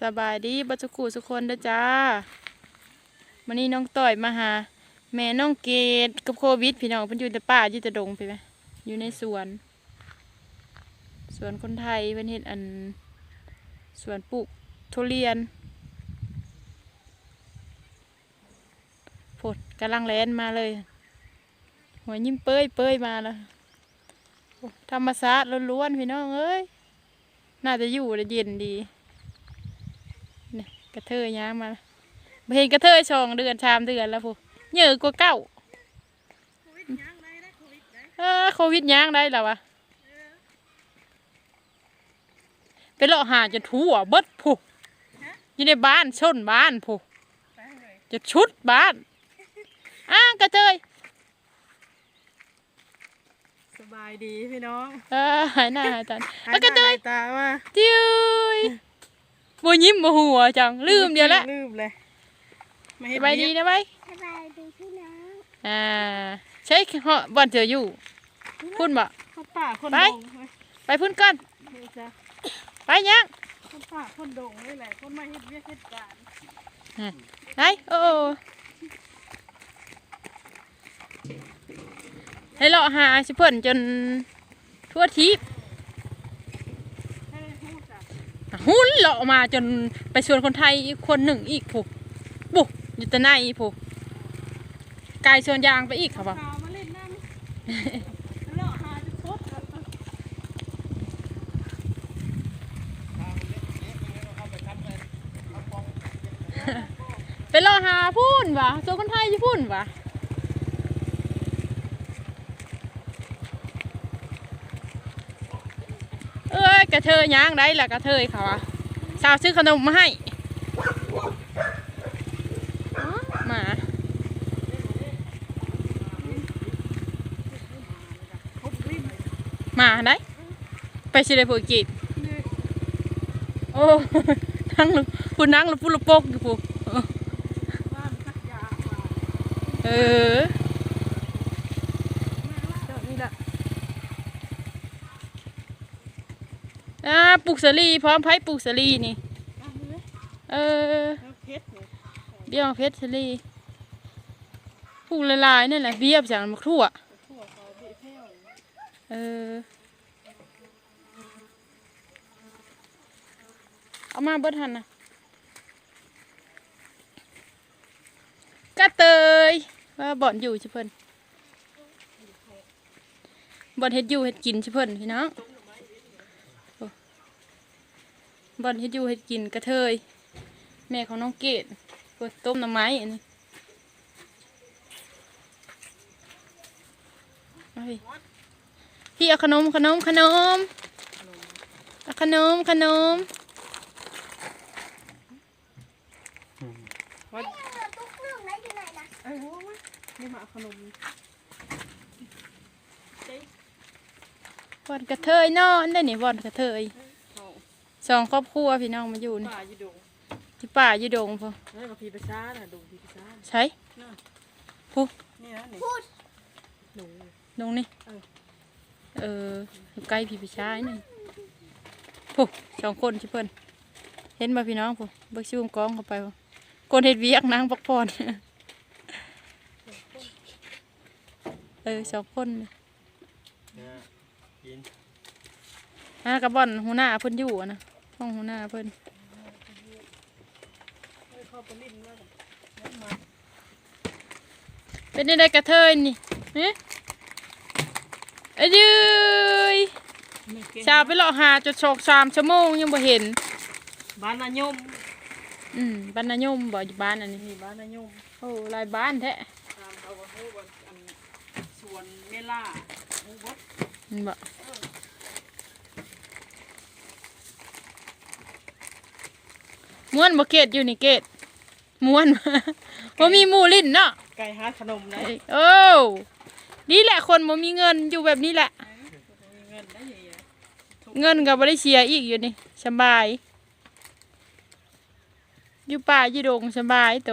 สบายดีบัจจุกูสุคนเด้อจ้าวันนี้น้องต่อยมาหา แม่น้องเกดกับโควิด พี่น้องเพิ่นอยู่แต่ป่าอยู่แต่ดงไปไหมอยู่ในสวน สวนคนไทยเพิ่นเฮ็ดอันสวนปลูกทุเรียนฝดกำลังแลนมาเลย หัวยิ้มเป้ยเป้ยมาแล้วธรรมศาตร์ล้วนๆพี่น้องเอ้ยน่าจะอยู่ได้เย็นดี กระเทยย่างมาบ่เห็นกระเทยสองเดือนชามเดือนแล้วพูเหยอะกว่าเก้าเออโควิดย่างได้แล้ววะไปเลาะหาจนทั่วเบิดผู้อยู่ในบ้านชนบ้านผู้จะชุดบ้านอ้ากระเทยสบายดีพี่น้องเออหายหน้าหายตาอะกระเทยหายตาว่าจิ้ย บ่ยิ้มบ่หัวจังลืมเดียวละลืมเลยไม่เห็สนบายดีนะไว้สบายดีพี่น้องอ่าใช่เหาะบ่อนเจออยู่พุ่นบ่คนป่าคนไปดงเว้ยไปพุ่นก่อนนี่จ้ะไปยังคนป่าคนดงนี่แหละคนมาเฮ็ดเวียกเฮ็ดการไปโอ้ให้เลาะหาสิเพิ่นจนทั่วทิพย์ ให้ได้ฮู้จ้ะ หุ่นเลาะมาจนไปชวนคนไทยอีกคนหนึ่งอีกผู้บุอยู่แต่ในผู้ไกลชวนยางไปอีกค่ะบ่ข่าวมาเล่นน้ำเลาะหาจะพบแล้วไปเลาะหาพุ่นวะชวนคนไทยอยู่พุ่นวะ เอ้ยก ระเทยย่างได้ละกระเทยเขาอะสาวซื้อขนมมาให้หมาหมาได้ไปสิได้ผูกกีดโอ้นั่งลูพูนั่งลูพูลูโปกอยู่พูบ้เออ เจ้านี่แหละ อ่าปลูกสาลีพร้อมไผ่ปลูกสาลีนี่อะนี่ เออแล้วเพชรนี่เบี้ยเพชรสาลีปลูกละลายๆนั่นแหละเบี้ยจากมะทั่วทั่วเขาเบี้ยแพ้วนี่เออเอามาเบิดหันนะกระเตยว่าบ่อนอยู่ชิเพิ่นบ่อนเฮ็ดอยู่เฮ็ดกินชิเพิ่นพี่น้องโอ้ บ่อนเฮ็ดอยู่เฮ็ดกินกระเทย แม่ของน้องเกดเปิดต้มหน้ำไม้อันนี้เอาพี่พี่เอาขนมขนมขนมเอาขนมขนมวัดตุ๊กนึ่งไหนอยู่ไหนนะไอ้หัวมั้ยนี่มาเอาขนมบอนกระเทยนอนได้นี่บอนกระเทยเขา สองครอบครัวพี่น้องมาอยู่นี่ป่าอยู่ดงที่ป่าอยู่ดงพอนี่มาพีประชาน่ะดงพีประชาใช่นี่นะนี่พูดดงดงนี่เออเอออยู่ใกล้พี่พี่ชายนี่ผู้สองคนชิเพิ่นเห็นมาพี่น้องผู้เบิกชูมกองเข้าไปผู้คนเฮ็ดเวียกนางพักผ่อนเออสองคนนี่ฮะกับบอนหัวหน้าเพิ่นอยู่อะนะ ห้องหัวหน้าเพิ่นไม่เข้าไปลิ้นว่าแล้วมาเป็นได้กระเทยนี่เอ๊ะเอ้ยยืยนี่เก่งชาวไปเลาะหาจนสองสามชั่วโมงยังบ่เห็น บ้านนายม อืมบ้านนายมบ่อยู่บ้านอันนี้นี่บ้านนายมโอ้หลายบ้านแท้ตามเอาฮู้ว่าอันสวนเมล่าฮู้บ่ ม้วนบ่เกตอยู่นี่เกตม้วนบ่มีหมูลิ้นเนาะไก่หาขนมเอ้ยโอ้นี่แหละคนบ่มีเงินอยู่แบบนี้แหละ เงินได้ยังไงเงินก็บ่ได้เสียอีกอยู่นี่สบาย อยู่ป่าอยู่ดงสบายโต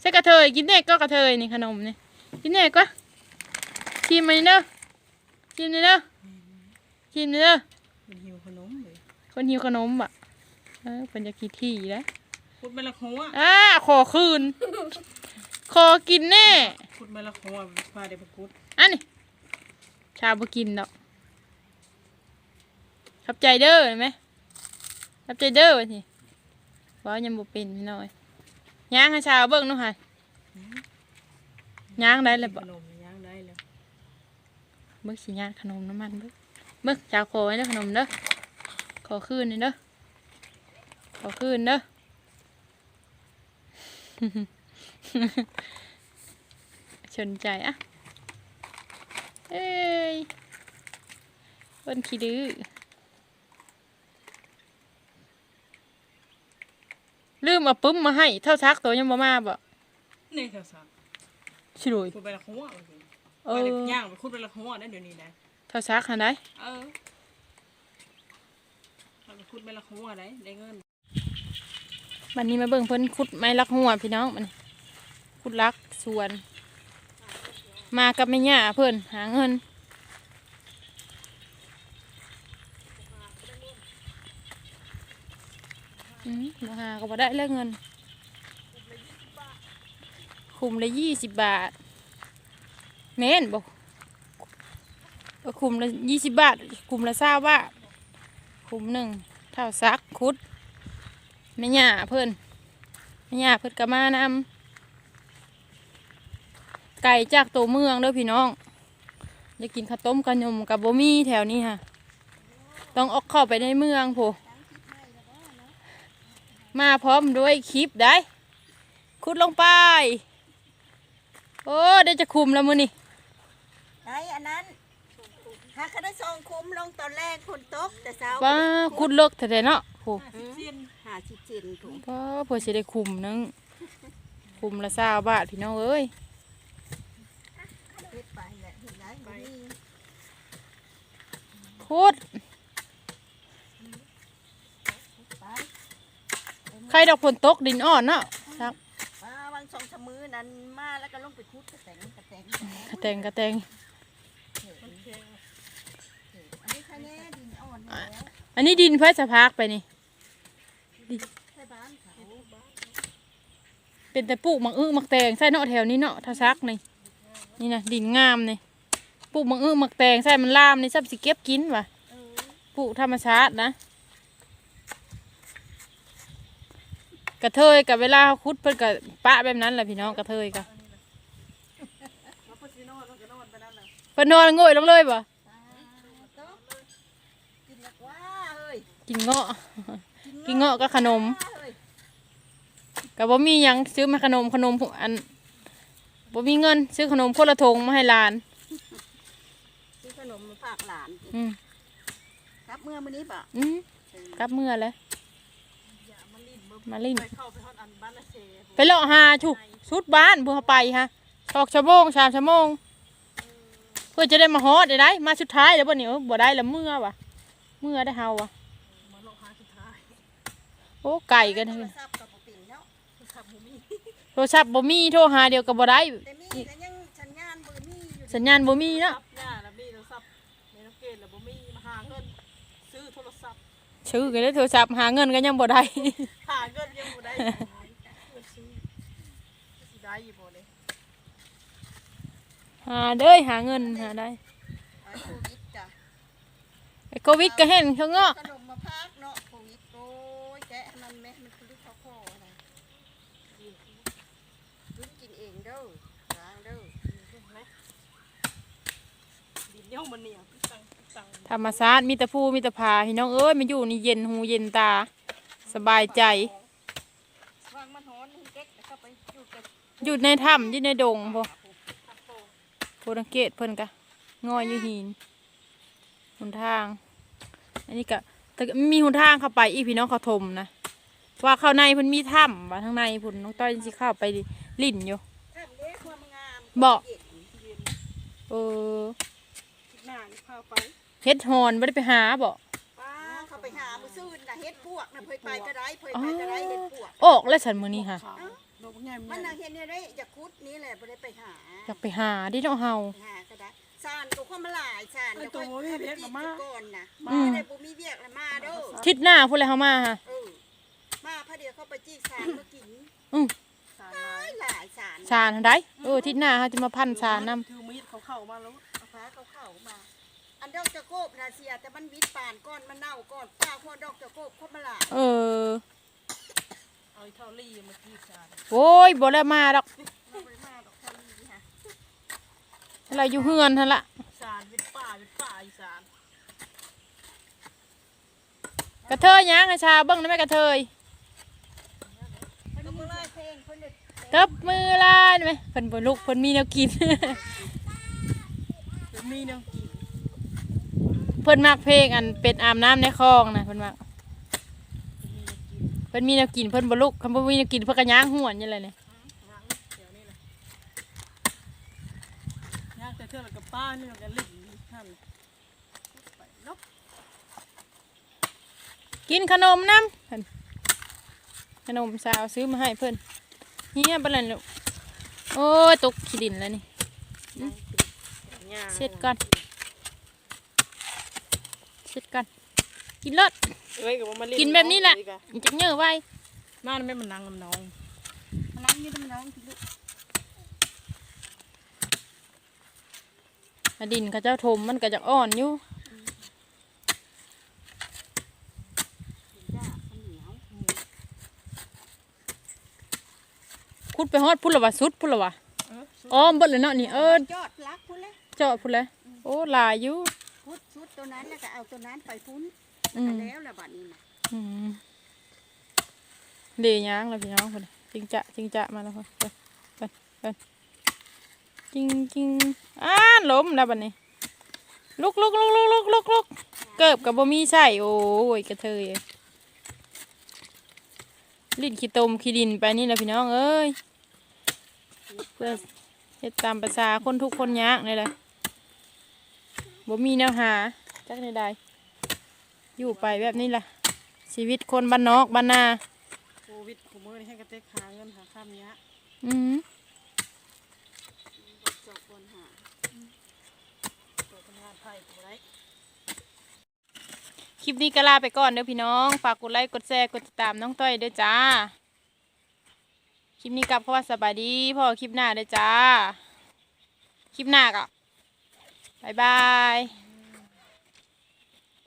ใส่กระเทยกินแน่ก็กระเทยนี่ขนมนี่กินแน่ก็ชิมมันเด้อชิมมันเด้อชิมมันเด้อมันหิวขนมเลยคนหิวขนมอะ เออเป็นจะกี่ที่แล้วขุดไปละหัวอ่าขอคืน ขอกินแน่ขุดไปละหัวพาเดี๋ยวไปขุดอันนี้ชาวบ่กินดอกขับใจเด้อเห็นไหมขับใจเด้อวะทีว่ายังบ่เป็นพี่น้อยย่างให้ชาวเบิ่งหนู่นค่ะย่างได้เลยขบ่นมย่างได้แล้วเบิ่งสิย่างขนมน้ำมันเบิ่งเบิ่งชาวขอไว้เด้อขนมเด้อขอคืนนี่เด้อ ขอคืนเด้อสนใจอะ เอ้ยคนขี้ดื้อลืมเอาปึ้มมาให้ เท่าทักตัวยังบ่มาบ่นี่เถอะสักชิลุยขุดไปละหัวเอาสิเอไปอย่างไปขุดไปละหัวได้เดี๋ยวนี้นะเท่าทักหันได้เออเอาไปขุดไปละหัวได้ได้เงิน วันนี้มาเบิ่งเพิ่นขุดไม้ลักหัวพี่น้องมันขุดลักสวน มากับแม่ย่าเพิ่นหาเงินอืมมาหาก็บ่ได้แล้วเงิน คุมละยี่สิบบาทแม่นบอกคุมละยี่สิบบาท คุมละเศร้าบาคุมหนึ่งเท่าซักคุด แม่ย่าเพิ่นแม่ย่าเพิ่นก็มานำไก่จากตัวเมืองเด้อพี่น้องอยากกินข้าวต้มกระยมกับบ่มีแถวนี้ค่ะ ต้องออกเข้าไปในเมืองโผมาพร้อมด้วยคลิปได้ขุดลงไป โอ้ได้จะคุมแล้วมือนี่ไหนอันนั้นหากได้ซองคุ้มลงตอนแรกคนตกแต่เช้าว้าขุดเลิกแต่เนาะ โหเสียนหาชิจินถุงก็เพื่อสิได้คุมหนึงคุมละเศร้าบาทพี่น้องเอ้ยเฮ็ดไปแหละเห็นไหมบ่มีขุดไปใครดอกฝนตกดินอ่อนเนาะซักมาวันสองสามมือนั้นมาแล้วก็ลงไปคุดกระแตงกระแตงกระแตงกระแตงอันนี้ใครแน่ดินอ่อนอยู่แล้วอันนี้ดินเพื่อจะพักไปนี่ ใช่บ้านเขา เป็นแต่ปลูกมังอึมักแตงใส่เนาะแถวนี้เนาะถ้าซักนี่นี่นะดินงามนี่ปลูกมังอึมักแตงใส่มันลามนี่ซับสิเก็บกินว่ะเออปลูกธรรมชาตินะ กระเทยกับเวลาเขาคุดเพิ่นกับปะแบบนั้นแหละพี่น้องกระเทยกับมาพุทธิโนนก็นอนไปนั่นน่ะเพิ่นนอนโง่ยลงเลยบ่ตาโต๊ะกินนักว่าเฮ้ยกินเงาะกินเงาะกับขนมเฮ้ย กับบ่มีหยังซื้อมาขนมขนมอันบ่มีเงิน ซื้อขนมคนละทงมาให้หลาน ซื้อขนมมาฝากหลานอืมครับเมื่อมื้อนี้ปะอืมกลับเมื่อแล้วอย่ามาลิ้นเบิ่งมาลิ้นไปเข้าไปฮอดอันบ้านละเซไปเลาะหาชุสุดบ้านบ่เขาไปฮะสองชั่วโมงสามชั่วโมงเพื่อจะได้มาฮอดได้ได้มาสุดท้ายแล้วบ่นี่เออบ่ได้แล้วเมื่อว่ะเมื่อได้เฮาว่ะมาลงหาสุดท้ายโอ้ไก่กันโทเถร โทรศัพท์บ่มีโทรหาเดียวก็บ่ได้ แต่มีก็ยังสัญญาณบ่มีอยู่สัญญาณบ่มีเนาะซับหน้าแล้วมีโทรศัพท์ในน้องเกดแล้วบ่มีมาหาเงิน ซื้อโทรศัพท์ชื่อก็ได้โทรศัพท์หาเงินก็ยังบ่ได้ หาเงินยังบ่ได้เงินซื้อสิได้อยู่บ่เลยหาเด้ยหาเงินหาได้ไอ้โควิดจ้ะไอ้โควิดก็เห็นเขาเงาะขนมมาพากเนาะโควิดโอ้ยแกะมันแม่มันคือข้าวโพดอะไรกินกินเองเด้อล้างเด้อ เห็นไหมดิน ย่องมันเหนียวสั่งสั่งธรรมชาติมีแต่ผู้มีแต่ผาพี่น้องเอ้ยมาอยู่นี่เย็นหูเย็นตา สบายใจ วางมันฮ้อนให้เก๊กแล้วก็ไปอยู่กับอยู่ในถ้ำอยู่ในดงพอโพดังเกตเพิ่นกะงอยอยู่หินหนทาง อันนี้กะแต่ก็มีหนทางเข้าไปอีกพี่น้องเขาถมนะว่าเข้าในเพิ่นมีถ้ำว่าทางในพุ่นน้องต้อยสิเข้าไปลิ่นอยู่ ทำเล็กความงามบ่เย็น เออ หน้านี่พาไปเฮ็ดฮอนบ่ได้ไปหาบ่ป้าเขาไปหามือซื่นน่ะเฮ็ดปวกน่ะเพิ่นไปก็ได้เพิ่นไปก็ได้เฮ็ดปวกออกแล้วฉันมื้อนี้ค่ะขาวดอกใหญ่มัมันนน่ะเฮ็ดเนี่ยได้อยากคุดนี้แหละบ่ได้ไปหาอยากไปหาดิเนาะเฮาไปหาก็ได้ซานก็ความหลายซานไอ้ตัวบ่มีเวียกละมาก่อนน่ะอืม บ่ได้บ่มีเวียกละมาเด้อทิศหน้าพุ่นเลยเฮามาค่ะเออไปจี้สารมากินสารลายหลายสารชาญได้เอออาทิศหน้าเขาจะมาพันชาน้ถือมีดเขาเข้ามาแล้ว เอาฟ้าเขาเข้ามา อันดอกจะโกบนาเซียแต่มันวิดป่านก้อนมันเน่าก้อนป้าหัวดอกจะโกบเข้ามาหลายำเออ เอาไอ้เท่าลี่มากี้สารโอ้ยบ่แล้วมาดอกเราไปมาดอกเท่านี้ค่ะเราอยู่เฮือนท่านละสารเป็นป่าเป็นป่าอีสานกระเทยยังไอ้ชาเบิ้งได้ไหมกระเทยก็มือเพลงคนเด็ด ตบมือลายได้ไหมเพิ่นบ่ลุกเพิ่นมีแนวกินเป็น มีแนวกินเพิ่นมักเพลงอันเป็ดอาบน้ำในคลองนะเพิ่นมักเป็นมีแนวกินเพิ่นมีแนวกินเพิ่นบ่ลุกคันบ่มีแนวกินเพิ่นก็ย่างหวนอยู่เลยนี่วางเดี๋ยวนี้เลยยากแต่เท่าไหร่กับป้านี่เรากันลิ้นท่านไปเนาะกินขนมน้ำเพิ่นขนมสาวซื้อมาให้เพิ่นเฮียบ่ล่ะลูกโอ้ยตกขี้ดินแล้วนี่ เสร็จก่อนเสร็จก่อนกินเลิศเอ้ยกับว่ามาเล่กินแบบนี้แหละมันจะเยอะไว้มาไม่มันนางกับน้องมันนั่งนี่มันน้องที่ลูกอะดินเขาเจ้าถมมันก็จะอ่อนอยู่จ้าข้าวเหนียวคุดไปฮอดพุ่นละวะสุดพุ่นละวะเอออ้อมเบิดเลยเนาะนี่เออจอดลักพุ่น เลยเจาะพุ่นเลยโอ้หลายอยู่พุดชุดตัวนั้นแล้วก็เอาตัวนั้นไปพุ้นอืมแล้วละบัดนี้นะอืมเดียางแล้วพี่น้องคนจริงจะจริงจะมาแล้วคนไปไปไปจริงจริงอ้านล้มแล้วบัดนี้ลุกลุกลุกลุกลุกลุกลุกเกิบกับบ่มีใส่โอ้ยกระเทยเอ้ยลิ้นขี้ตมขี้ดินไปนี่แหละพี่น้องเอ้ยเพื่อเฮ็ดตามภาษาคนทุกข์คนยากนี่แหละ บ่มีแนวหาจักใดๆอยู่ไปแบบนี้แหละชีวิตคนบ้านนอกบ้านนาโควิดของมือนี่ให้กระเตกหาเงินหาข้ามเนี้ยอืมจบคนหาตัวทำงานไทยตัวไรคลิปนี้ก็ลาไปก่อนเด้อพี่น้อง ฝากกดไลค์กดแชร์กดติดตามน้องต้อยเด้อจ้า คลิปนี้กลับเพราะว่าสบายดีพ่อคลิปหน้าเด้อจ้า คลิปหน้าก็ บายบาย